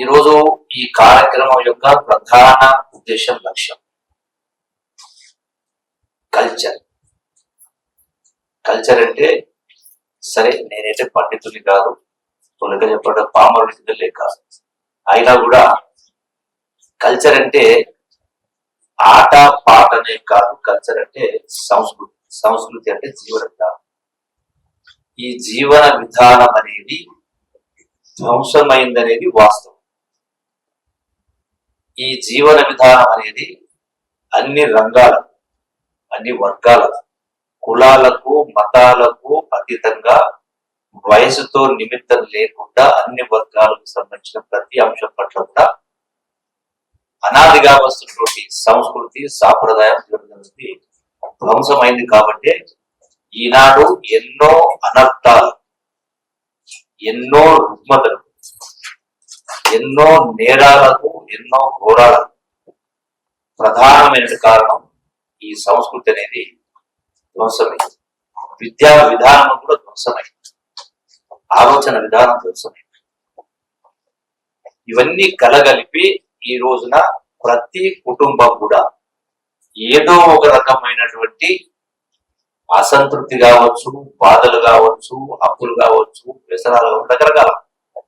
ఈరోజు ఈ కార్యక్రమం యొక్క ప్రధాన ఉద్దేశం లక్ష్యం. కల్చర్ కల్చర్ అంటే సరే నేనైతే పండితుని కాదు తొలగ చెప్పడం పామరుడికి లేక అయినా కూడా కల్చర్ అంటే ఆట పాటనే కాదు కల్చర్ అంటే సంస్కృతి సంస్కృతి అంటే జీవన విధానం. ఈ జీవన విధానం అనేది ధ్వంసమైందనేది వాస్తవం. ఈ జీవన విధానం అనేది అన్ని రంగాలకు అన్ని వర్గాలకు కులాలకు మతాలకు అతీతంగా వయసుతో నిమిత్తం లేకుండా అన్ని వర్గాలకు సంబంధించిన ప్రతి అంశం పట్ల కూడా అనాదిగా వస్తున్నటువంటి సంస్కృతి సాంప్రదాయం ధ్వంసమైంది కాబట్టి ఈనాడు ఎన్నో అనర్థాలు ఎన్నో రుగ్మతలు ఎన్నో నేరాలకు ఎన్నో ఘోరాల. ప్రధానమైన కారణం ఈ సంస్కృతి అనేది ధ్వంసమైంది విద్యా విధానం కూడా ధ్వంసమైంది ఆలోచన విధానం ధ్వంసమైంది ఇవన్నీ కలగలిపి ఈ రోజున ప్రతి కుటుంబం కూడా ఏదో ఒక రకమైనటువంటి అసంతృప్తి కావచ్చు బాధలు కావచ్చు అప్పులు కావచ్చు వ్యసనాలు రకరకాల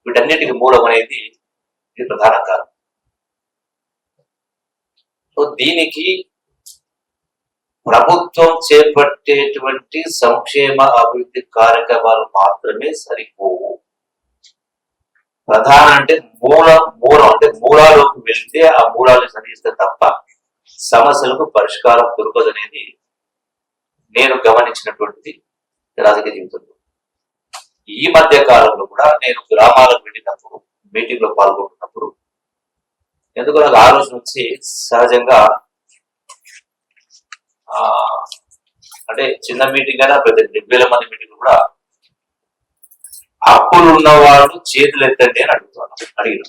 వీటన్నిటికి మూలం అనేది ఇది ప్రధాన కారణం. సో దీనికి ప్రభుత్వం చేపట్టేటువంటి సంక్షేమ అభివృద్ధి కార్యక్రమాలు మాత్రమే సరిపోవు. ప్రధాన అంటే మూల మూలం అంటే మూలాలకు వెళ్తే ఆ మూలాలను సరిస్తే తప్ప సమస్యలకు పరిష్కారం దొరకదనేది నేను గమనించినటువంటిది రాజకీయ జీవితంలో. ఈ మధ్య కాలంలో కూడా నేను గ్రామాలకు వెళ్ళినప్పుడు మీటింగ్లో పాల్గొంటున్నప్పుడు ఎందుకు నాకు ఆలోచన వచ్చి సహజంగా ఆ అంటే చిన్న మీటింగ్ అయినా పెద్ద డెబ్బై వేల మంది మీటింగ్ కూడా అప్పులు ఉన్నవాళ్ళు చేతులు ఎత్తండి అని అడుగుతాను అడిగిన.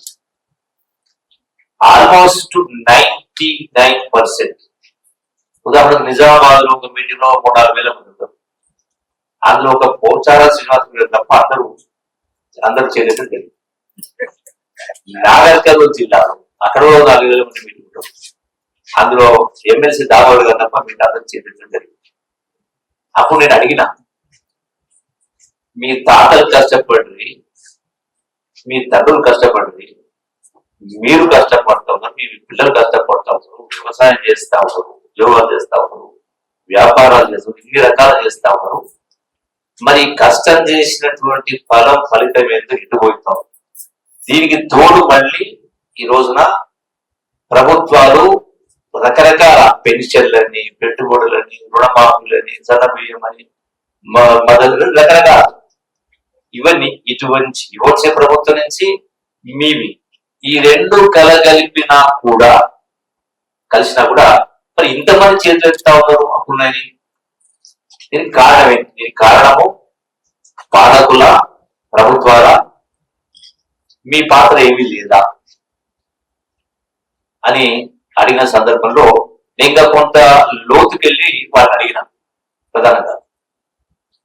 ఆల్మోస్ట్ నైన్టీ నైన్ పర్సెంట్ ఉదాహరణ నిజామాబాద్లో ఒక మీటింగ్లో మూడు నాలుగు వేల మంది ఉంటారు. అందులో ఒక పోచారా శ్రీనివాస తప్ప అందరూ అందరూ చేతులు తెలియదు నాగర్కర్నూలు జిల్లాలో అక్కడ కూడా నాలుగు వేల మంది మీటింగ్ అందులో ఎమ్మెల్సీ దామోదర్ కదా తప్ప మీకు అందరూ చేయడం జరిగింది అప్పుడు నేను అడిగిన మీ తాతలు కష్టపడి మీ తండ్రులు కష్టపడి మీరు కష్టపడతారు మీ పిల్లలు కష్టపడతారు వ్యవసాయం చేస్తా ఉన్నారు ఉద్యోగాలు చేస్తా ఉన్నారు వ్యాపారాలు చేస్తారు ఇన్ని రకాలు చేస్తా ఉన్నారు. మరి కష్టం చేసినటువంటి ఫలం ఫలితం ఏంటో ఇటుపోతాం దీనికి తోడు మళ్ళీ ఈ రోజున ప్రభుత్వాలు రకరకాల పెన్షన్లని పెట్టుబడులని రుణమాఫీలని సన్నబియ్యమని మద్దతు రకరకాల. ఇవన్నీ ఇటువంటి వచ్చే ప్రభుత్వం నుంచి మీవి. ఈ రెండు కలగలిపినా కూడా కలిసినా కూడా మరి ఇంతమంది చేతులు ఎత్తుతా ఉన్నారు అప్పుడున్నది దీనికి కారణం ఏంటి? దీనికి కారణము పాలకుల ప్రభుత్వాల మీ పాత్ర ఏమీ లేదా? అని అడిగిన సందర్భంలో నేను ఇంకా కొంత లోతుకెళ్ళి వాళ్ళని అడిగిన ప్రధానంగా.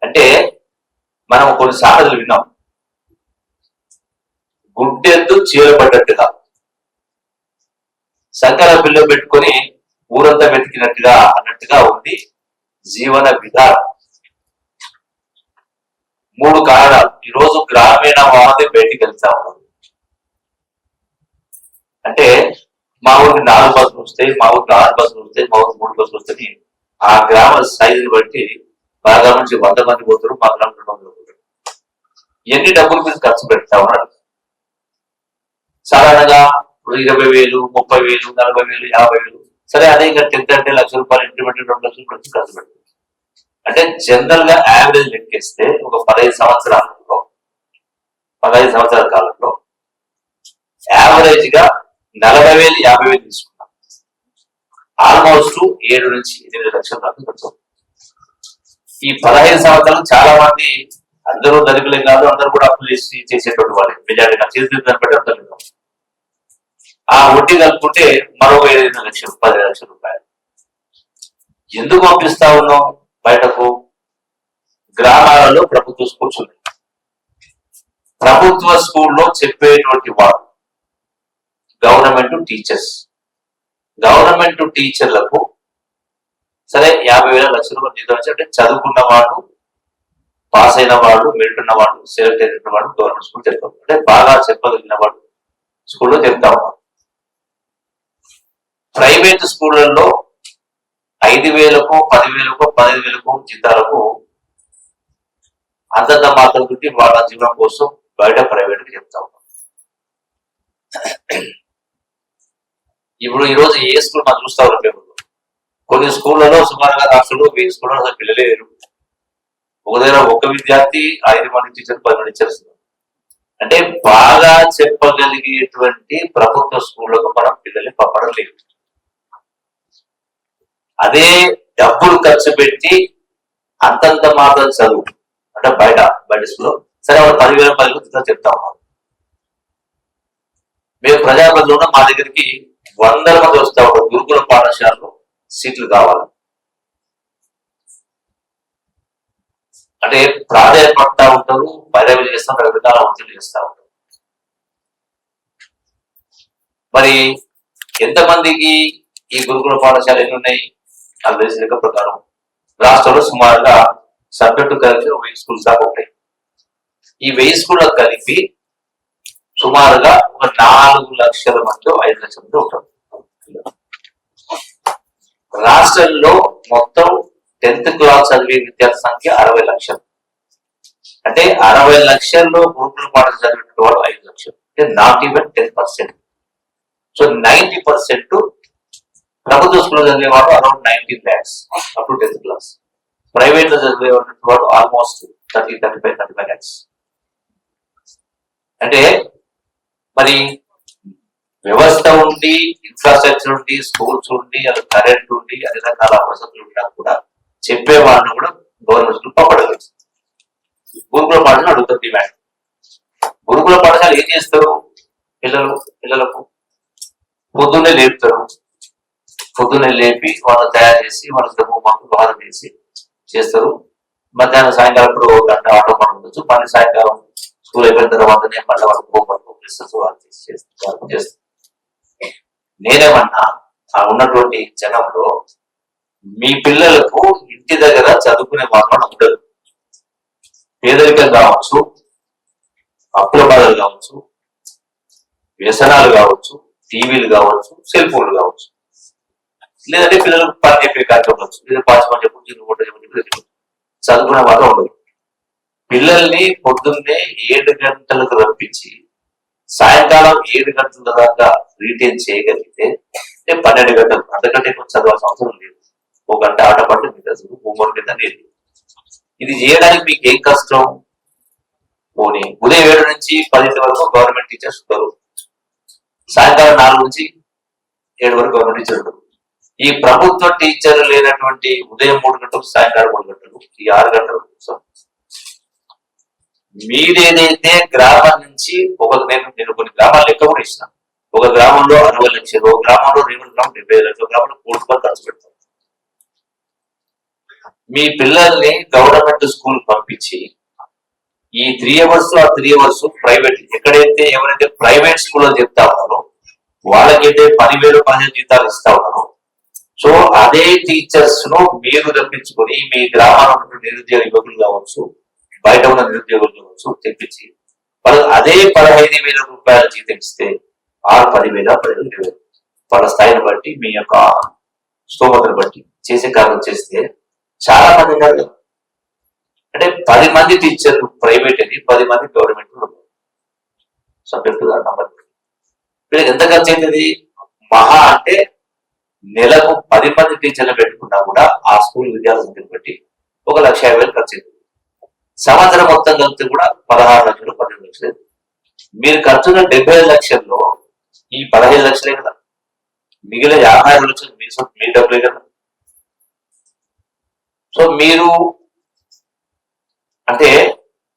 అంటే మనం కొన్ని సామెతలు విన్నాం. గుడ్డెద్దు చీరపడ్డట్టుగా సంకర బిల్లు పెట్టుకొని ఊరంతా వెతికినట్టుగా అన్నట్టుగా ఉంది జీవన విధానం. మూడు కారణాలు. ఈరోజు గ్రామీణ వాది బయటికి వెళ్తా ఉన్నారు. అంటే మా ఊరికి నాలుగు బస్సులు వస్తాయి మా ఊరికి ఆరు బస్సులు వస్తాయి మా ఊరికి మూడు బస్సులు వస్తాయి ఆ గ్రామ సైజుని బట్టి బాగా నుంచి వంద మంది పోతారు మా గ్రామం రెండు వందలు పోతారు. ఎన్ని డబ్బులు మీరు ఖర్చు పెడతా ఉన్నారు? సాధారణంగా ఇప్పుడు ఇరవై వేలు ముప్పై వేలు నలభై వేలు యాభై వేలు. సరే అదే ఇంకా టెన్త్ అంటే లక్ష రూపాయలు ఇంటిమెంట్ రెండు లక్షలు ఖర్చు ఖర్చు పెడతారు. అంటే జనరల్గా యావరేజ్ లెక్కేస్తే ఒక పదహైదు సంవత్సరాలలో పదహైదు సంవత్సరాల కాలంలో యావరేజ్గా నలభై వేలు యాభై వేలు తీసుకున్నాం. ఆల్మోస్ట్ ఏడు నుంచి ఎనిమిది లక్షల దాకా ఖర్చు ఈ పదహైదు సంవత్సరాలు చాలా మంది అందరూ ధనికులే కాదు అందరూ కూడా అప్పులు చేసి చేసేటువంటి వాళ్ళు. మెజారిటీ నా చేతి దాన్ని బట్టి అర్థం ఆ వడ్డీ కలుపుకుంటే మరో ఐదు లక్షలు పది లక్షల రూపాయలు. ఎందుకు పంపిస్తా ఉన్నాం బయటకు? గ్రామాలలో ప్రభుత్వ స్కూల్స్ ఉన్నాయి. ప్రభుత్వ స్కూల్లో చెప్పేటువంటి వారు గవర్నమెంట్ టీచర్స్. గవర్నమెంట్ టీచర్లకు సరే యాభై వేల లక్షల రూపాయలు జీతం అంటే చదువుకున్న వాళ్ళు పాస్ అయిన వాళ్ళు మెరిట్ ఉన్న వాళ్ళు సెలెక్ట్ అయిన వాడు గవర్నమెంట్ స్కూల్ చెప్తాం అంటే బాగా చెప్పగలిగిన వాళ్ళు స్కూల్లో చెప్తా ఉన్నారు. ప్రైవేట్ స్కూళ్ళల్లో ఐదు వేలకు పదివేలకు పదిహేను వేలకు జీతాలకు అంతంత మాత్రం పెట్టి వాళ్ళ జీవనం కోసం బయట ప్రైవేట్ చెప్తా ఉన్నాం ఇప్పుడు ఈ రోజు ఏ స్కూల్ మనం చూస్తా ఉన్నాం కొన్ని స్కూళ్ళలో సుమారుగా లక్షలు వెయ్యి స్కూళ్ళలో అసలు పిల్లలే లేరు. ఒక దగ్గర ఒక విద్యార్థి ఐదు మంది టీచర్ పది మంది టీచర్స్ అంటే బాగా చెప్పగలిగేటువంటి ప్రభుత్వ స్కూళ్ళకు మనం పిల్లల్ని పంపడం లేదు. అదే డబ్బులు ఖర్చు పెట్టి అంతంత మాత్రం చదువు. అంటే బయట బయట స్కూల్లో. సరే వాళ్ళు పదివేల పదివేలు చెప్తా ఉన్నారు మేము ప్రజాప్రతిలో మా దగ్గరికి వందల మంది వస్తా ఉంటారు గురుకుల పాఠశాలలో సీట్లు కావాలి. అంటే ప్రాధాన్యపడతా ఉంటారు బైరవీలు చేస్తాం రకరకాల ఒత్తిడి చేస్తా ఉంటారు. మరి ఎంతమందికి ఈ గురుకుల పాఠశాల ఎన్ని ఉన్నాయి? అది తెలిసిన లెక్క ప్రకారం. రాష్ట్రంలో సుమారుగా సబ్జెక్టు కలిపి వెయ్యి స్కూల్స్ దాకా ఉంటాయి ఈ వెయ్యి స్కూళ్ళకు కలిపి సుమారుగా ఒక నాలుగు లక్షల మంది ఐదు లక్షల మంది ఉంటారు. రాష్ట్రంలో మొత్తం టెన్త్ క్లాస్ చదివే విద్యార్థి సంఖ్య అరవై లక్షలు. అంటే అరవై లక్షల్లో గురుకుల పాఠశాల చదివిన వాళ్ళు ఐదు లక్షలు. అంటే not even ten percent so ninety percent ప్రభుత్వ స్కూల్లో చదివేవాడు around nineteen lakhs up to tenth class ప్రైవేట్లో చదివే వాళ్ళు almost thirty thirty five thirty five lakhs అంటే మరి వ్యవస్థ ఉండి ఇన్ఫ్రాస్ట్రక్చర్ ఉండి స్కూల్స్ ఉండి అది కరెంట్ ఉండి అన్ని రకాల వసతులు ఉన్నా కూడా చెప్పే వాళ్ళని కూడా గవర్నమెంట్ స్కూల్ గురుకుల పాఠశాల అడుగుతారు డిమాండ్ గురుకుల పాఠశాల ఏం చేస్తారు? పిల్లలు పిల్లలకు పొద్దున్నే లేపుతారు. పొద్దున్నే లేపి వాళ్ళని తయారు చేసి వాళ్ళకి మాకు బాధ వేసి చేస్తారు. మధ్యాహ్నం సాయంకాలం ఇప్పుడు గంట ఆటో పని ఉండొచ్చు పని సాయంకాలం స్కూల్ అయిపోయిన తర్వాతనే మళ్ళీ వాళ్ళకి హోంవర్క్ చేస్తారు వాళ్ళు చేస్తారు చేస్తారు నేనేమన్నా ఆ ఉన్నటువంటి జనంలో మీ పిల్లలకు ఇంటి దగ్గర చదువుకునే వాతావరణం ఉండదు. పేదరికం కావచ్చు అప్పుల బాధలు కావచ్చు వ్యసనాలు కావచ్చు టీవీలు కావచ్చు సెల్ ఫోన్లు కావచ్చు. లేదంటే పిల్లలకు పని చెప్పే కార్యక్రమం కావచ్చు. లేదా పాచమని చెప్పు చిన్న చదువుకునే వాతావరణం ఉండదు. పిల్లల్ని పొద్దున్నే ఏడు గంటలకు రప్పించి సాయంకాలం ఏడు గంటల దాకా రీటైన్ చేయగలిగితే అంటే పన్నెండు గంటలు అంతకంటే కొంచెం చదవాల్సిన అవసరం లేదు. ఒక గంట ఆట పట్టు మీకు అసలు హోంవర్క్ మీద లేదు. ఇది చేయడానికి మీకు ఏం కష్టం? పోనీ ఉదయం ఏడు నుంచి పదింటి వరకు గవర్నమెంట్ టీచర్స్ ఉంటారు. సాయంకాలం నాలుగు నుంచి ఏడు వరకు గవర్నమెంట్ టీచర్ ఉంటారు. ఈ ప్రభుత్వ టీచర్లు లేనటువంటి ఉదయం మూడు గంటలు సాయంకాలం మూడు గంటలు ఈ ఆరు గంటల కోసం మీరేదైతే గ్రామం నుంచి ఒక నేను నేను కొన్ని గ్రామాలు లెక్క కూడా ఇస్తాను ఒక గ్రామంలో అరవై లక్షలు ఒక గ్రామంలో రెండు గ్రామం డెబ్బై లక్షలు గ్రామంలో కోటి రూపాయలు ఖర్చు పెడతారు. మీ పిల్లల్ని గవర్నమెంట్ స్కూల్ పంపించి ఈ త్రీ అవర్స్ ఆ త్రీ అవర్స్ ప్రైవేట్ ఎక్కడైతే ఎవరైతే ప్రైవేట్ స్కూల్లో చెప్తా ఉన్నారో వాళ్ళకైతే పదివేలు పదిహేను జీతాలు ఇస్తా ఉన్నారు సో అదే టీచర్స్ను మీరు రప్పించుకొని మీ గ్రామాల్లో ఉన్నటువంటి నిరుద్యోగ యువకులు కావచ్చు బయట ఉన్న నిరుద్యోగులు తెప్పించి వాళ్ళు అదే పదహైదు వేల రూపాయల జీతం ఇస్తే ఆరు పదివేల పదిహేను ఇరవై వాళ్ళ స్థాయిని బట్టి మీ యొక్క స్తోమతను బట్టి చేసే కార్యం చేస్తే చాలా మంది కాదు. అంటే పది మంది టీచర్లు ప్రైవేట్ అని పది మంది గవర్నమెంట్ సబ్జెక్టు నంబర్ వీళ్ళకి ఎంత ఖర్చు అవుతుంది? మహా అంటే నెలకు పది మంది టీచర్లు పెట్టుకున్నా కూడా ఆ స్కూల్ విద్యార్థులను బట్టి ఒక లక్ష యాభై వేలు ఖర్చు అవుతుంది. సంవత్సరం మొత్తం కలిపితే కూడా పదహారు లక్షలు పదిహేను లక్షలు. మీరు ఖర్చున్న డెబ్బై ఐదు లక్షల్లో ఈ పదహైదు లక్షలే కదా. మిగిలిన యాభై ఐదు లక్షలు మీ సొంత మీ డబ్బులే కదా. సో మీరు అంటే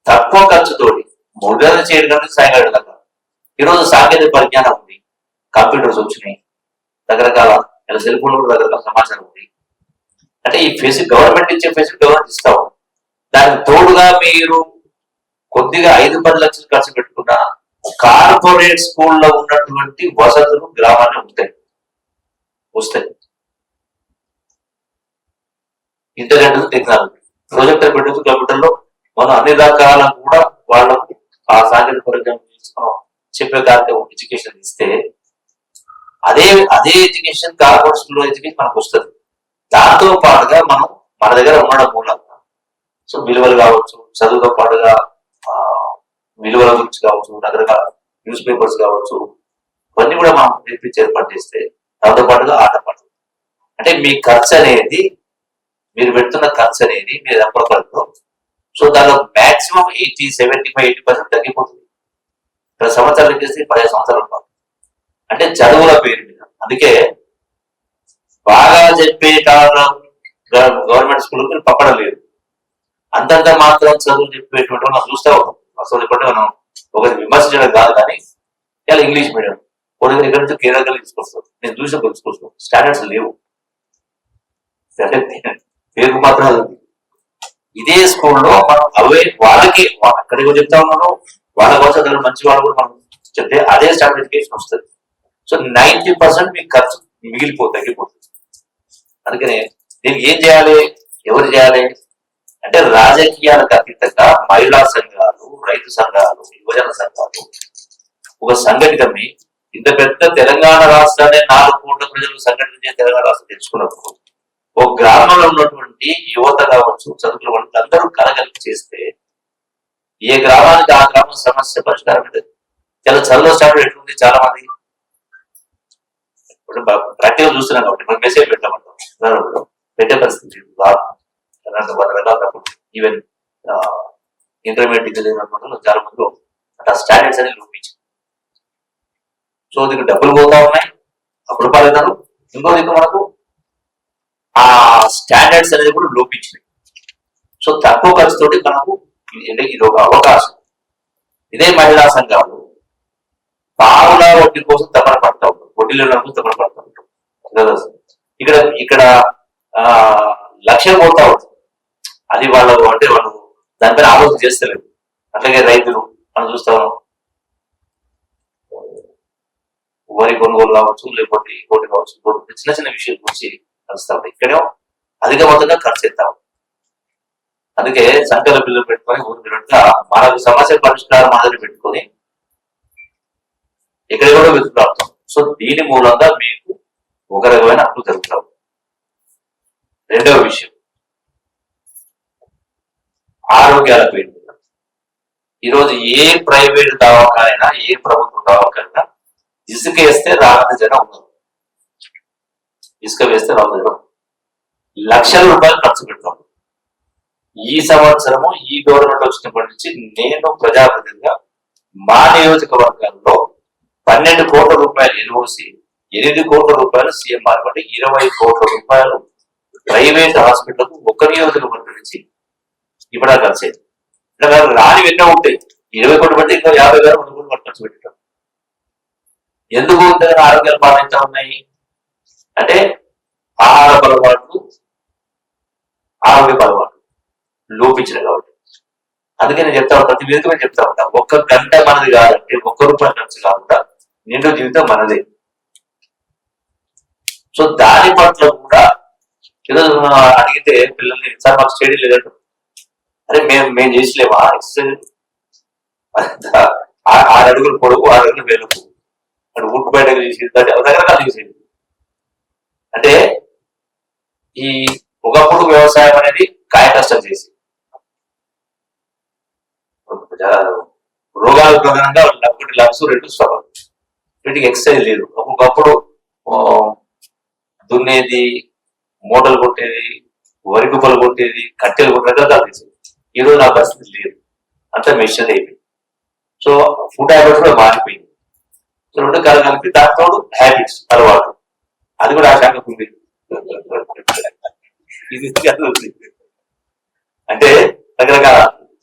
తక్కువ ఖర్చుతోటి మూడు చేయడం కంటే సాయంకాలం దాకా ఈరోజు సాంకేతిక పరిజ్ఞానం ఉంది కంప్యూటర్స్ వచ్చినాయి రకరకాల సెల్ ఫోన్ కూడా రకరకాల సమాచారం ఉంది. అంటే ఈ ఫెసిలిటీ గవర్నమెంట్ ఇచ్చే ఫెసిలిటీ గవర్నమెంట్ ఇస్తా ఉంది. దానికి తోడుగా మీరు కొద్దిగా ఐదు పది లక్షలు ఖర్చు పెట్టుకున్నా కార్పొరేట్ స్కూల్లో ఉన్నటువంటి వసతులు గ్రామాన్ని ఉంటాయి వస్తాయి. Internet technology. ప్రొజెక్టర్ పెట్టచ్చు కంప్యూటర్లో మనం అన్ని రకాల కూడా వాళ్ళకు ఆ సాంకేతిక పరిజ్ఞానం తీసుకున్నాం. చెప్పే కార్యక్రమం ఎడ్యుకేషన్ ఇస్తే అదే అదే ఎడ్యుకేషన్ కార్పొరేట్ స్కూల్లో ఎడ్యుకేషన్ మనకు వస్తుంది. దాంతో పాటుగా మనం మన దగ్గర ఉండడం మూలంగా సో విలువలు కావచ్చు చదువుతో పాటుగా ఆ, విలువల గురించి కావచ్చు రకరకాల న్యూస్ పేపర్స్ కావచ్చు ఇవన్నీ కూడా మనం నేర్పించి ఏర్పాటు చేస్తే దాంతో పాటుగా ఆటపాటలు అంటే మీ ఖర్చు అనేది మీరు పెడుతున్న ఖర్చు అనేది మీరు ఎంపడకూడదు సో దానిలో maximum eighty seventy five eighty percent తగ్గిపోతుంది. ప్రతి సంవత్సరాలు చేస్తే పదిహేను సంవత్సరాలు పాటు అంటే చదువుల పేరు మీద. అందుకే బాగా చెప్పేట గవర్నమెంట్ స్కూల్ మీరు పక్కన లేదు. అంతంత మాత్రం చదువు చెప్పేటువంటి వాళ్ళు మనం చూస్తే అసలు ఇప్పటి మనం ఒకటి విమర్శించడం కాదు కానీ ఇలా ఇంగ్లీష్ మీడియం కొన్ని ఇక్కడ నుంచి కేరళ తీసుకొస్తాం నేను చూసిన కొన్ని స్టాండర్డ్స్ లేవు. పేరు మాత్రం ఇదే స్కూల్లో మనం అవే వాళ్ళకి అక్కడికి చెప్తా ఉన్నాను. వాళ్ళ కోసం అక్కడ మంచి వాళ్ళు కూడా మనం చెప్తే అదే స్టాండర్డ్ ఎడ్యుకేషన్ వస్తుంది. సో నైన్టీ పర్సెంట్ మీకు ఖర్చు మిగిలిపో తగ్గిపోతుంది. అందుకనే నేను ఏం చేయాలి ఎవరు చేయాలి అంటే రాజకీయాలకు అతీతంగా మహిళా సంఘాలు రైతు సంఘాలు యువజన సంఘాలు ఒక సంఘటితమే. ఇంత పెద్ద తెలంగాణ రాష్ట్రాన్ని నాలుగు కోట్ల ప్రజలు సంఘటన తెలంగాణ రాష్ట్రం తెచ్చుకున్నప్పుడు ఒక గ్రామంలో ఉన్నటువంటి యువత కావచ్చు చదువుల వాళ్ళు అందరూ కలగలిపి చేస్తే ఏ గ్రామానికి ఆ గ్రామం సమస్య పరిష్కారం ఉంటుంది చాలా చదువు స్టాండర్డ్ ఎట్లుంది? చాలా మంది ఇప్పుడు ప్రాక్టికల్ చూస్తున్నాం కాబట్టి మనం మెసేజ్ పెట్టామంటాం. పెట్టే పరిస్థితి రాదు. అలాంటి వాళ్ళు వెళ్ళాలన్నప్పుడు ఈవెన్ ఇంటర్మీడియట్ డిగ్రీ చదివిన చాలా మంది అట్లా స్టాండర్డ్స్ అనేది లోపించారు సో దీనికి డబ్బులు పోతా ఉన్నాయి అప్పుడు పాలవుతారు ఇంకో దిక్కు మనకు ఆ స్టాండర్డ్స్ అనేది కూడా లోపించినాయి సో తక్కువ ఖర్చుతోటి మనకు ఇది- ఒక అవకాశం. ఇదే మహిళా సంఘాలు పావుల వడ్డీ కోసం తపన పడతా ఉంటారు. వడ్డీలు ఉన్నప్పుడు తపన పడతా ఉంటారు. ఇక్కడ ఇక్కడ లక్ష్యం పోతా ఉంటుంది అది వాళ్ళు అంటే వాళ్ళు దానిపైన ఆలోచన చేస్తలేదు. అట్లాగే రైతులు మనం చూస్తా ఉన్నాం. వరి కొనుగోలు కావచ్చు లేకపోతే ఇంకోటి కావచ్చు ఇంకోటి చిన్న చిన్న విషయం గురించి కలుస్తా ఉంటాయి ఇక్కడే అధిక మొత్తంగా ఖర్చు ఎత్తాం అందుకే సంకల బిల్లు పెట్టుకొని ఊరు మనకు సమస్య పరిష్కారం మాదిరి పెట్టుకొని ఇక్కడ కూడా వెతుకులాడతాం సో దీని మూలంగా మీకు ఒక రకమైన అప్పులు జరుగుతాం రెండవ విషయం. ఆరోగ్యాల పేరు. ఈరోజు ఏ ప్రైవేట్ దవాఖానైనా ఏ ప్రభుత్వ దవాఖానైనా ఇసుక వేస్తే రాని జనం ఉండదు. ఇసుక వేస్తే రాని జనం లక్షల రూపాయలు ఖర్చు పెడతాం. ఈ సంవత్సరము ఈ గవర్నమెంట్ వచ్చినప్పటి నుంచి నేను ప్రజాప్రతినిధిగా మా నియోజకవర్గంలో పన్నెండు కోట్ల రూపాయలు ఎన్ఓసి ఎనిమిది కోట్ల రూపాయలు సీఎం అంటే ఇరవై కోట్ల రూపాయలు ప్రైవేట్ హాస్పిటల్ ఒక నియోజకవర్గం నుంచి ఇప్పుడు ఖర్చు అయింది. రాని ఎన్నో ఉంటాయి. ఇరవై కోట్లు పడితే ఇంకా యాభై వేల వంద కోట్లు ఖర్చు పెట్టడం ఎందుకు దగ్గర ఆరోగ్యాలు పాటించా ఉన్నాయి? అంటే ఆహార అలవాట్లు ఆరోగ్య అలవాట్లు లోపించినాయి కాబట్టి. అందుకే నేను చెప్తా ఉంటాను ప్రతి వేదిక మీద చెప్తా ఉంటా ఒక్క గంట మనది కాదంటే ఒక్క రూపాయి ఖర్చు కాకుండా నిండు జీవితం మనదే. సో దాని పట్ల కూడా ఏదో అడిగితే పిల్లల్ని సార్ మాకు స్టేడియం లేదంటే అరే మేము మేము చేసలేమా? ఎక్సర్సైజ్ ఆ- ఆరు అడుగులు పొడుగు ఆరు అడుగులు వెలుపు అటు బయటకు బయట దాన్ని రకరకాలు చేసేది అంటే ఈ ఒకప్పుడు వ్యవసాయం అనేది కాయ కష్టం చేసి రోగాల ప్రధానంగా ఒకటి లబ్స్ రెండు స్వభావం. వీటికి ఎక్సర్సైజ్ లేదు. ఒకప్పుడు దున్నేది మూటలు కొట్టేది వరి కుప్పలు కొట్టేది కట్టెలు కొట్టేది రకరకాలు చేసేది ఈరోజు నా పరిస్థితి లేదు. అంత మెషిన్ అయిపోయింది సో ఫుడ్ హ్యాబిట్స్ కూడా మారిపోయింది. సో రెండు కాలం కలిపి దాంతో హ్యాబిట్స్ అలవాటు. అది కూడా ఆ శాఖకు ఉంది. ఇది అంటే రకరకాల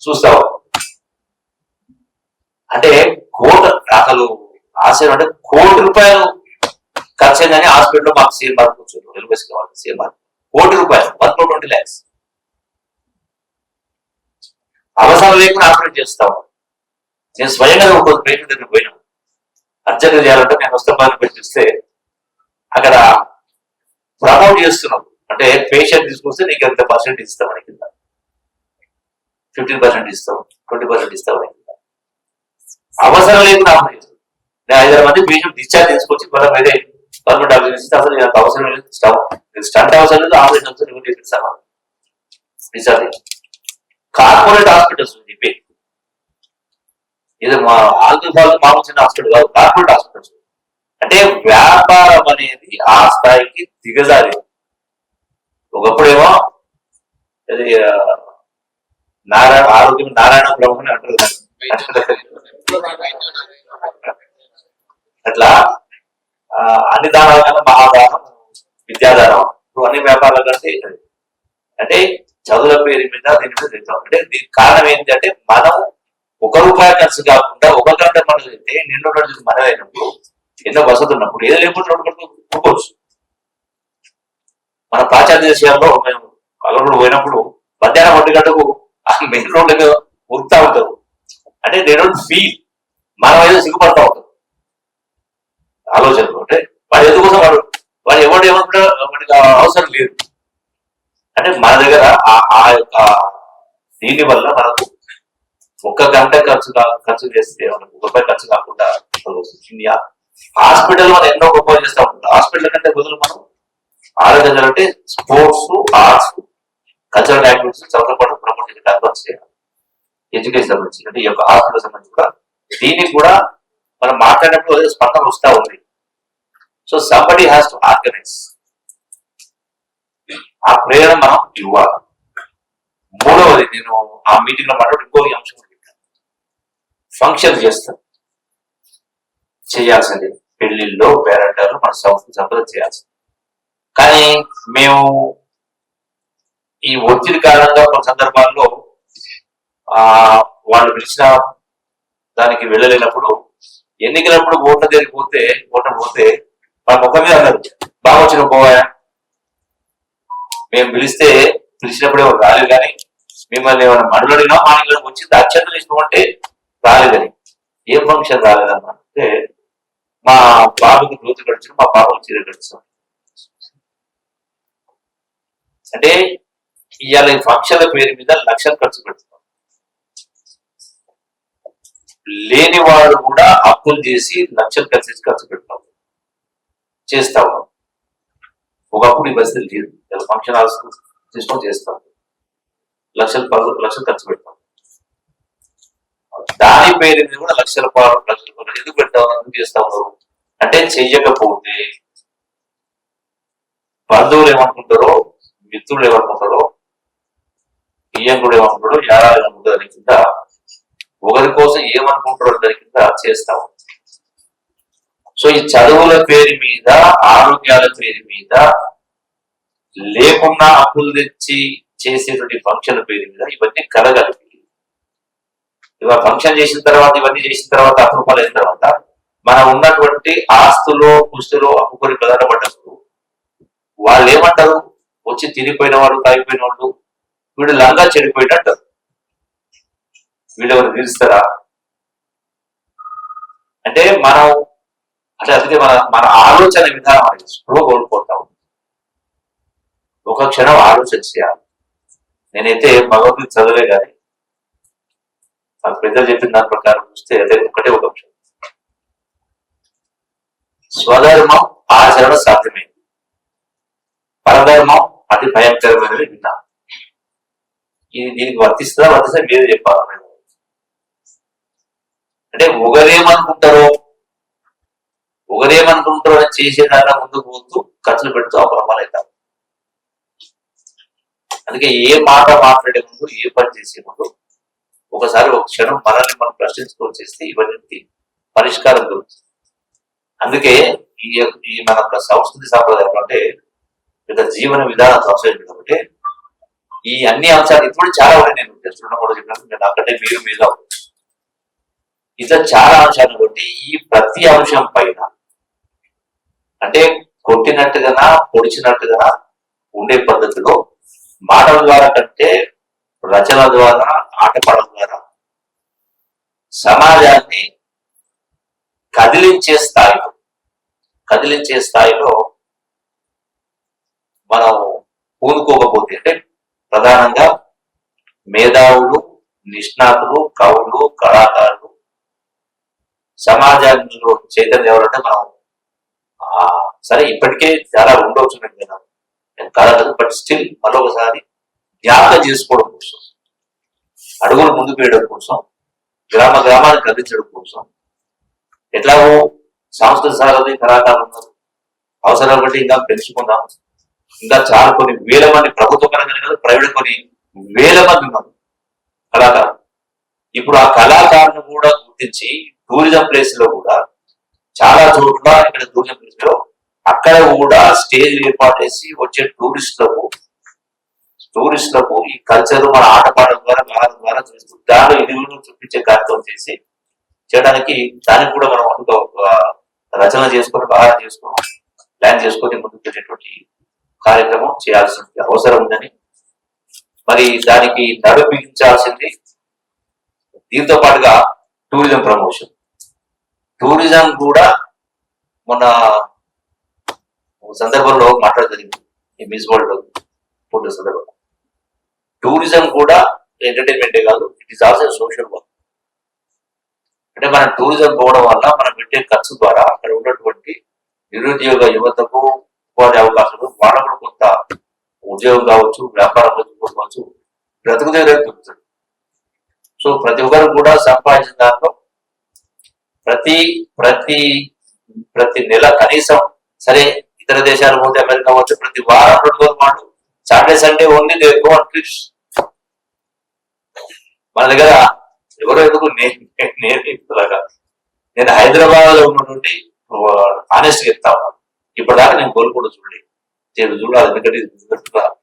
చూస్తావు. అంటే కోట అసలు ఆశయం అంటే కోటి రూపాయలు ఖర్చు అయిందని హాస్పిటల్లో మాకు సీఎం మార్క్ కూర్చోరు ఎల్బెస్కి వాళ్ళు సీఎం మార్క్ కోటి రూపాయలు వన్ క్రోర్ ట్వంటీ ల్యాక్స్. అవసరం లేకుండా ఆపరేట్ చేస్తాం నేను స్వయంగా ఒక పేషెంట్ దగ్గర పోయినా. అర్జెంట్ చేయాలంటే నేను వస్తాను పెట్టిస్తే అక్కడ ప్రమోట్ చేస్తున్నాం అంటే పేషెంట్ తీసుకొస్తే నీకు ఎంత పర్సెంట్ ఇస్తామని కింద. ఫిఫ్టీన్ పర్సెంట్ ఇస్తాం ట్వంటీ పర్సెంట్ ఇస్తామని కింద. అవసరం లేదు నాకు నేను ఐదారు మంది పేషెంట్ డిశ్చార్జ్ తీసుకొచ్చి మనం వేరే గవర్నమెంట్ ఆఫీస్ ఇస్తే అసలు నాకు అవసరం లేదు. స్టంట్ అవసరం లేదు ఆపరేషన్ అవసరం లేదు ఇస్తాను. డిశ్చార్జ్ కార్పొరేట్ హాస్పిటల్స్ చెప్పి ఇది మా ఆల్కల్ ఫాల్ మామూలు చిన్న హాస్పిటల్ కాదు కార్పొరేట్ హాస్పిటల్స్ అంటే వ్యాపారం అనేది ఆ స్థాయికి దిగజారి. ఒకప్పుడేమో అది నారాయణ ఆరోగ్యం నారాయణ బ్రహ్మ అని అంటారు అట్లా అన్ని దానాల కన్నా మహాదానం విద్యాదానం ఇప్పుడు అన్ని వ్యాపారాల కంటే అంటే చదువుల పేరు మీద దీని మీద తింటాం. అంటే దీనికి కారణం ఏంటంటే మనం ఒక రూపాయి ఖర్చు కాకుండా ఒక గంట మనం అయితే నిన్న రోజులు మనం అయినప్పుడు ఎన్నో వసతులు ఉన్నప్పుడు ఏదో లేకుండా కొనుక్కోవచ్చు మన పాశ్చాత్య దేశాల్లో మేము కలవరు పోయినప్పుడు మధ్యాహ్నం ఒంటి గంటకు ఆ మెయిన్ రోడ్ మీద ఉరుకుతా ఉంటారు. అంటే దే డోంట్ ఫీల్ మనం ఏదో సిగ్గుపడతా ఉంటాం. ఆలోచనలు అంటే వాడు ఎందుకోసం వాడు? వాడు ఎవరు ఏమనుకుంటా వాడికి అవసరం లేదు. అంటే మన దగ్గర ఆ- యొక్క దీని వల్ల మనకు ఒక్క గంట ఖర్చు ఖర్చు చేస్తే మనకు ఒక రూపాయి ఖర్చు కాకుండా ఇండియా హాస్పిటల్ మనం ఎన్నో గొప్ప చేస్తా ఉంటాం హాస్పిటల్ కంటే బదులు మనం ఆరోగ్యం అంటే స్పోర్ట్స్ ఆర్ట్స్ కల్చరల్ యాక్టివిటీస్ చదువుతో పాటు ప్రమోట్ చేసే డెవలప్ చేయాలి ఎడ్యుకేషన్ సంబంధించి అంటే ఈ యొక్క హాస్పిటల్ సంబంధించి కూడా దీనికి కూడా మనం మాట్లాడినప్పుడు స్పందన వస్తూ ఉంది. So somebody has to organise ఆ ప్రేరణ మనం ఇవ్వాలి. మూడవది నేను ఆ మీటింగ్లో మాట్లాడి ఇంకో అంశం ఫంక్షన్ చేస్తాను చేయాల్సింది. పెళ్ళిళ్ళు పేరెంటాలు మన సంస్థ సంపద చేయాల్సింది. కానీ మేము ఈ ఒత్తిడి కారణంగా కొన్ని సందర్భాల్లో ఆ వాళ్ళు పిలిచిన దానికి వెళ్ళలేనప్పుడు ఎన్నికలప్పుడు ఓట్ల దగ్గరికి పోతే ఓట్ల పోతే వాళ్ళ ముఖం మీద అన్నారు బాగా వచ్చిన పోవాయా? మేము పిలిస్తే పిలిచినప్పుడే రాలేదు కానీ మిమ్మల్ని ఏమైనా మడులడినా మా ఇంట్లో వచ్చి అత్యంత ఇష్టమంటే రాలేదని. ఏ ఫంక్షన్ రాలేదన్నమాట అంటే మా బాబుకి దూత గడిచిన మా పాపకు చీర గడిచాం అంటే ఇవాళ ఈ ఫంక్షన్ల పేరు మీద లక్షలు ఖర్చు పెడుతున్నాం. లేని వాడు కూడా అప్పులు చేసి లక్షలు ఖర్చు ఖర్చు పెడతాం. చేస్తా ఉన్నాం. ఒకప్పుడు ఈ పరిస్థితి లేదు. ఇలా ఫంక్షన్ హాల్స్ సిస్టమ్ చేస్తాం. లక్షలు లక్షలు ఖర్చు పెడతాం. దాని పేరు మీద కూడా లక్షల లక్షల ఎందుకు పెట్టావు ఎందుకు చేస్తా? ఉన్నారు అంటే చెయ్యకపోతే బంధువులు ఏమనుకుంటారో మిత్రులు ఏమనుకుంటారో ఇయ్యంకుడు ఏమనుకుంటారో యారాలు ఏమనుకుంటారో దాని కింద ఒకరి కోసం ఏమనుకుంటారో దాని కింద చేస్తాము సో ఈ చదువుల పేరు మీద ఆరోగ్యాల పేరు మీద లేకుండా అప్పులు తెచ్చి చేసేటువంటి ఫంక్షన్ల పేరు మీద ఇవన్నీ కలగలిపి ఇవాళ ఫంక్షన్ చేసిన తర్వాత ఇవన్నీ చేసిన తర్వాత అప్రూపాలు అయిన తర్వాత మనం ఉన్నటువంటి ఆస్తులో పుస్తులో అమ్ముకొని ప్రధానపడ్డప్పుడు వాళ్ళు ఏమంటారు? వచ్చి తినిపోయిన వాళ్ళు తాగిపోయిన వాళ్ళు వీడు లంగా చెడిపోయినట్టు. వీళ్ళు ఎవరు నిలుస్తారా? అంటే మనం అంటే అందుకే మన మన ఆలోచన విధానం అనేది స్పృహ కోల్పోతా ఉంది. ఒక క్షణం ఆలోచన చేయాలి. నేనైతే భగవద్గీత చదివే కానీ నాకు పెద్దలు చెప్పిన దాని ప్రకారం చూస్తే అదే ఒకటే ఒక అంశం స్వధర్మం ఆచరణ సాధ్యమైంది పరధర్మం అతి భయంకరమైనది విన్నా. ఇది దీనికి వర్తిస్తుందా వర్తిస్తే మీరు చెప్పాలి. అంటే ఒకరేమనుకుంటారో ఒకరేమనుకుంటారో అని చేసేదాకా ముందుకు పోతూ ఖర్చులు పెడుతూ అప్రమాలవుతారు అందుకే ఏ మాట మాట్లాడే ముందు ఏ పని చేసే ముందు ఒకసారి ఒక క్షణం మనల్ని మనం ప్రశ్నించుకొని చేస్తే ఇవన్నీ పరిష్కారం దొరుకుతుంది. అందుకే ఈ యొక్క- ఈ మన యొక్క సంస్కృతి సాంప్రదాయం అంటే ఇక జీవన విధానం సంశయం కాబట్టి ఈ అన్ని అంశాలు ఇప్పుడు చాలా ఉన్నాయి నేను తెలుసుకున్నా కూడా చెప్పినట్టు నేను అక్కడే మీరు మీద ఇట్లా చాలా అంశాలు బట్టి ఈ ప్రతి అంశం పైన అంటే కొట్టినట్టుగా పొడిచినట్టుగా ఉండే పద్ధతిలో మాటల ద్వారా కంటే రచన ద్వారా ఆటపాటల ద్వారా సమాజాన్ని కదిలించే స్థాయిలో కదిలించే స్థాయిలో మనం పూనుకోకపోతే అంటే ప్రధానంగా మేధావులు నిష్ణాతులు కవులు కళాకారులు సమాజంలో చైతన్యం ఎవరంటే మనం సరే ఇప్పటికే చాలా ఉండవచ్చు నేను విన్నాను. నేను కాదు బట్ స్టిల్ మరొకసారి జ్ఞాపకం చేసుకోవడం కోసం అడుగులు ముందుకు వేయడం కోసం గ్రామ గ్రామాన్ని అందించడం కోసం ఎట్లాగో సాంస్కృతిక సారథి కళాకారులు ఉన్నారు అవసరాలు బట్టి ఇంకా పెంచుకుందాం ఇంకా చాలా కొన్ని వేల మంది ప్రభుత్వ పరంగానే కాదు ప్రైవేట్ కొన్ని వేల మంది ఉన్నారు కళాకారులు ఇప్పుడు ఆ కళాకారులను కూడా గుర్తించి టూరిజం ప్లేస్లో కూడా చాలా చోట్ల ఇక్కడ టూరిజం ప్లేస్లో అక్కడ కూడా స్టేజ్ ఏర్పాటు చేసి వచ్చే టూరిస్టులకు టూరిస్టులకు ఈ కల్చర్ మన ఆటపాటల ద్వారా నాటకం ద్వారా చూస్తూ దానిలో ఇది చూపించే కార్యక్రమం చేసి చేయడానికి దానికి కూడా మనం ఒక రచన చేసుకొని బాగా చేసుకొని ప్లాన్ చేసుకొని ముందుకు కార్యక్రమం చేయాల్సిన అవసరం ఉందని. మరి దానికి నడిపించాల్సింది దీంతో పాటుగా టూరిజం ప్రమోషన్. టూరిజం కూడా మొన్న సందర్భంలో మాట్లాడడం జరిగింది. ఈ మిస్ వరల్డ్ ఫోటో సందర్భంలో. టూరిజం కూడా ఎంటర్టైన్మెంటే కాదు it is also social work అంటే మనం టూరిజం పోవడం వల్ల మనం పెట్టే ఖర్చు ద్వారా అక్కడ ఉన్నటువంటి నిరుద్యోగ యువతకు ఉపాధి అవకాశాలు వాళ్ళకు కూడా కొంత ఉద్యోగం కావచ్చు వ్యాపారం కావచ్చు బ్రతుకు దగ్గర దొరుకుతుంది సో ప్రతి ఒక్కరు కూడా సంపాదించిన దాంట్లో ప్రతి ప్రతి ప్రతి నెల కనీసం సరే ఇతర దేశాలు పోతే అమెరికా పోతే ప్రతి వారం రెండు రోజులు వాళ్ళు Saturday Sunday only they go on trips. మన దగ్గర ఎవరో ఎందుకు నేను నేను నేను హైదరాబాద్లో ఉన్నటువంటి ఆనెస్ట్ చెప్తా ఉన్నాను ఇప్పటిదాకా నేను కోలుకోవడం చూడండి నేను చూడాలి ఎందుకంటే చూడాలి.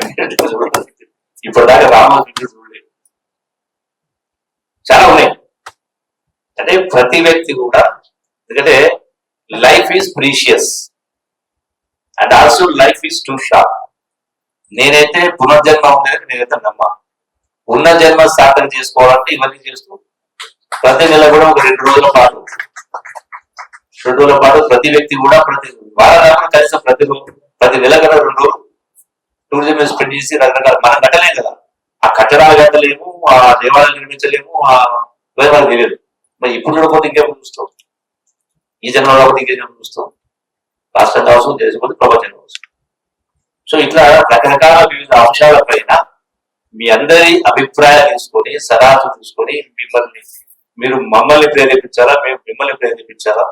ఇప్పటిదాకా రామోజీ చూడలేదు. చాలా ఉన్నాయి. అంటే ప్రతి వ్యక్తి కూడా ఎందుకంటే life is precious and also life is too short నేనైతే పునర్జన్మ ఉండేది నేనైతే నమ్మ. ఉన్న జన్మ సాధన చేసుకోవాలంటే ఇవన్నీ చేస్తూ ప్రతి నెల కూడా ఒక రెండు రోజుల పాటు. రెండు రోజుల పాటు ప్రతి వ్యక్తి కూడా ప్రతి వారం కలిసి ప్రతి రోజు ప్రతి నెల కదా రెండు రోజులు టూరిజం మీద స్పెండ్ చేసి రకరకాల మనం కట్టలేం కదా. ఆ కట్టడాలు కట్టలేము ఆ దేవాలయాలు నిర్మించలేము ఆ దేవాలయాలు తెలియదు మరి ఇప్పుడు చూడకపోతే ఇంకేమో చూస్తాం ఈ జన్మలో కాకపోతే ఇంకేమో చూస్తాం రాష్ట్రం కావచ్చు దేశం కావచ్చు ప్రపంచం కావచ్చు. సో ఇట్లా రకరకాల వివిధ అంశాల పైన మీ అందరి అభిప్రాయాలు తీసుకొని సలహాలు తీసుకొని మిమ్మల్ని మీరు మమ్మల్ని ప్రేరేపించాలా మేము మిమ్మల్ని ప్రేరేపించాలా?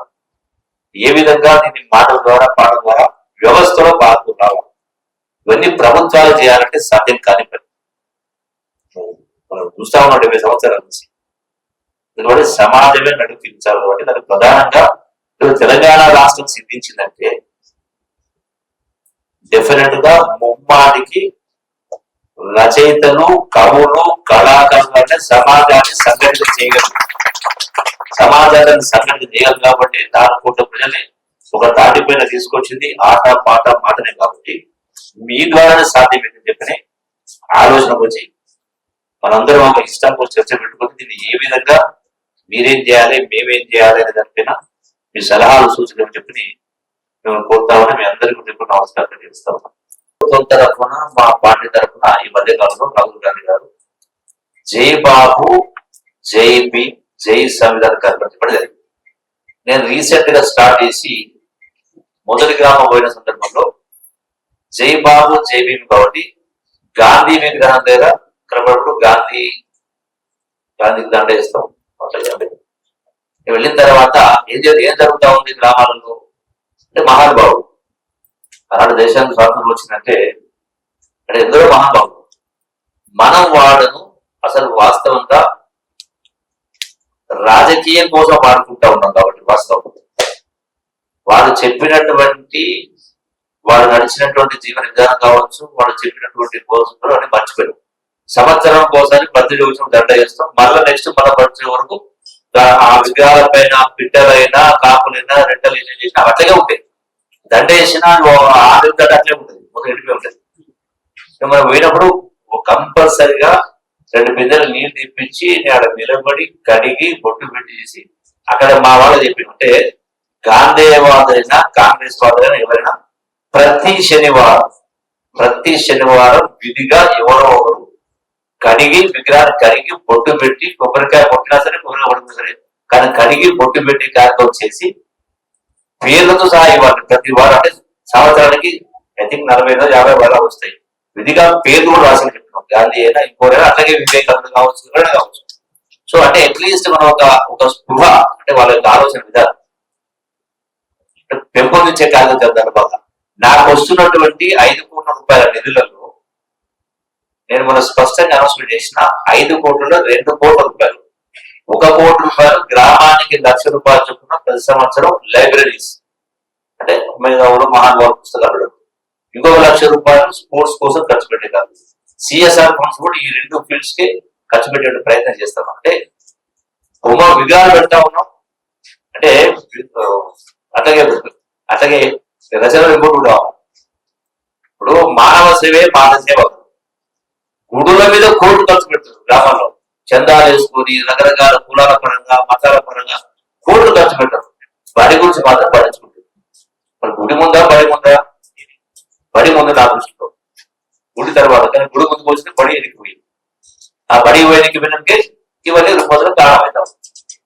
ఏ విధంగా దీన్ని మాటల ద్వారా పాటల ద్వారా వ్యవస్థలో పాల్గొ రావాలి? ఇవన్నీ ప్రభుత్వాలు చేయాలంటే సాధ్యం కాని పని. మనం చూస్తా ఉన్నాం డెబ్బై సంవత్సరాల నుంచి. ఎందుకంటే సమాజమే నడిపించాలి కాబట్టి దానికి ప్రధానంగా తెలంగాణ రాష్ట్రం సిద్ధించిందంటే డెఫినెట్గా ముమ్మాటికి రచయితలు కవులు కళాకారులు అంటే సమాజాన్ని సంఘటిత చేయగలరు. సమాజాన్ని సంఘటిత చేయగలరు కాబట్టి దాని కోట్ల ప్రజల్ని ఒక తాటిపైన తీసుకొచ్చింది ఆట పాట మాటనే కాబట్టి మీ ద్వారానే సాధ్యమైందని చెప్పని ఆలోచనకు వచ్చి మనందరం ఒక ఇష్టం చర్చ పెట్టుకొని దీన్ని ఏ విధంగా మీరేం చేయాలి మేమేం చేయాలి అనే దానిపైన మీ సలహాలు సూచనలు చెప్పి మేము కోరుతామని మీ అందరికీ చెప్పిన నమస్కారం చేస్తాము ప్రభుత్వం తరఫున మా పార్టీ తరఫున ఈ మధ్య కాలంలో రాహుల్ గాంధీ గారు జై బాబు జై బి జై సంవిధాన కార్యక్రమం చెప్పడం జరిగింది. నేను రీసెంట్గా స్టార్ట్ చేసి మొదటి గ్రామం పోయిన సందర్భంలో జై బాబు జై భీమ్ కాబట్టి గాంధీ విగ్రహం దగ్గర కనబడుతూ గాంధీ గాంధీకి దండ వేస్తాం. వెళ్ళిన తర్వాత ఏం జరిగి ఏం జరుగుతా ఉంది గ్రామాలలో? అంటే మహానుభావుడు. అలాంటి దేశానికి స్వాతంత్రం వచ్చిందంటే అంటే ఎందరో మహానుభావుడు మనం వాడను అసలు వాస్తవంగా రాజకీయం కోసం వాడుకుంటా ఉన్నాం కాబట్టి వాస్తవం. వారు చెప్పినటువంటి వాళ్ళు నడిచినటువంటి జీవన విధానం కావచ్చు వాళ్ళు చెప్పినటువంటి కోసం అని మర్చిపోయారు సంవత్సరం కోసం ప్రతి రోజు దండ చేస్తాం. మళ్ళీ నెక్స్ట్ మన వచ్చే వరకు ఆ విగ్రహాల పైన పిట్టలైనా కాపులైనా రెంటలు చేసినా అట్లాగే ఉంటాయి. దండ వేసిన ఆరు దండ అట్లే ఉంటుంది మొదలు వెళ్ళిపోయి ఉంటుంది మనం పోయినప్పుడు కంపల్సరిగా రెండు బిందెలు నీళ్ళు తెప్పించి అక్కడ ఆడ నిలబడి కడిగి బొట్టు పెట్టి చేసి అక్కడ మా వాళ్ళు చెప్పినట్టే గాంధేయవాదులైనా కాంగ్రెస్ వాదులైనా ఎవరైనా ప్రతి శనివారం ప్రతి శనివారం విధిగా ఎవరో ఒకరు కడిగి విగ్రహాన్ని కడిగి బొట్టు పెట్టి కొబ్బరికాయ కొట్టినా సరే కొబ్బరికాయ కొట్టినా సరే. కానీ కడిగి బొట్టు పెట్టి కార్యక్రమం చేసి పేర్లతో సహా ఇవ్వాలి. ప్రతి వారు అంటే సంవత్సరానికి ఐ థింక్ నలభై ఐదు యాభై వేల వస్తాయి. విధిగా పేర్లు కూడా రాసి చెప్తున్నాం. గాంధీ అయినా ఇంకోరైనా అట్లాగే వివేకానంద కావచ్చు ఎవరైనా కావచ్చు. సో అంటే అట్లీస్ట్ మనం ఒక ఒక స్పృహ అంటే వాళ్ళ యొక్క ఆలోచన విధానం. పెంపొందించే కాదు కదా బాగా. నాకు వస్తున్నటువంటి ఐదు కోట్ల రూపాయల నిధులలో నేను మన స్పష్టంగా అనౌన్స్మెంట్ చేసిన ఐదు కోట్లలో రెండు కోట్ల రూపాయలు. ఒక కోటి రూపాయలు గ్రామానికి లక్ష రూపాయలు చొప్పున ప్రతి సంవత్సరం లైబ్రరీస్. అంటే మేధావులు మహానుభావులు పుస్తకాలు ఇంకొక లక్ష రూపాయలు స్పోర్ట్స్ కోసం ఖర్చు పెట్టే కాదు సిఎస్ఆర్ ఫండ్స్ కూడా ఈ రెండు ఫీల్డ్స్కి ఖర్చు పెట్టే ప్రయత్నం చేస్తాం. అంటే బొమ్మ విగ్రహాలు పెడతా ఉన్నాం. అంటే అట్లాగే అట్లాగే రచన ఇంకోటి కూడా. ఇప్పుడు మానవ సేవే మానవ సేవ. గుడుల మీద కోట్లు ఖర్చు పెడుతుంది గ్రామాల్లో. చందాలు వేసుకొని రకరకాల కులాల పరంగా మతాల పరంగా కోట్లు ఖర్చు పెట్టరు. బడి గురించి మాత్రం పట్టించుకుంటుంది మరి గుడి ముందా బడి ముందా? బడి ముందు నా దృష్టిలో. గుడి తర్వాత కానీ గుడి ముందుకు వచ్చిన బడి ఎదిగిపోయింది ఆ బడి పోయినకి పోయినకే ఇవన్నీ రుపతులు కారణమవుతాం